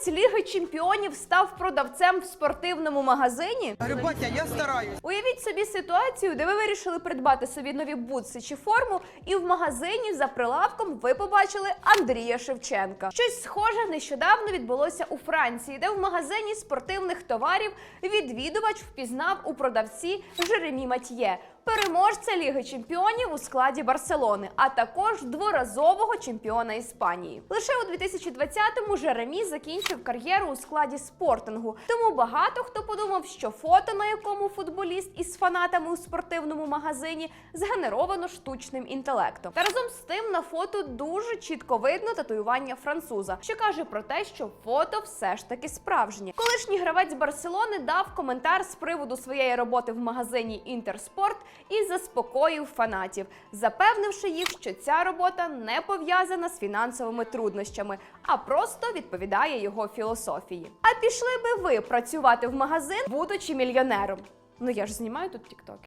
гравець Ліги Чемпіонів став продавцем в спортивному магазині? Говорю, я стараюсь. Уявіть собі ситуацію, де ви вирішили придбати собі нові бутси чи форму, і в магазині за прилавком ви побачили Андрія Шевченка. Щось схоже нещодавно відбулося у Франції, де в магазині спортивних товарів відвідувач впізнав у продавці Жеремі Матьє. Переможця Ліги Чемпіонів у складі Барселони, а також дворазового чемпіона Іспанії. Лише у 2020-му Жеремі закінчив кар'єру у складі спортингу. Тому багато хто подумав, що фото, на якому футболіст із фанатами у спортивному магазині, згенеровано штучним інтелектом. Та разом з тим на фото дуже чітко видно татуювання француза, що каже про те, що фото все ж таки справжнє. Колишній гравець Барселони дав коментар з приводу своєї роботи в магазині Інтерспорт і заспокоїв фанатів, запевнивши їх, що ця робота не пов'язана з фінансовими труднощами, а просто відповідає його філософії. А пішли би ви працювати в магазин, будучи мільйонером? Ну я ж знімаю тут тіктоки.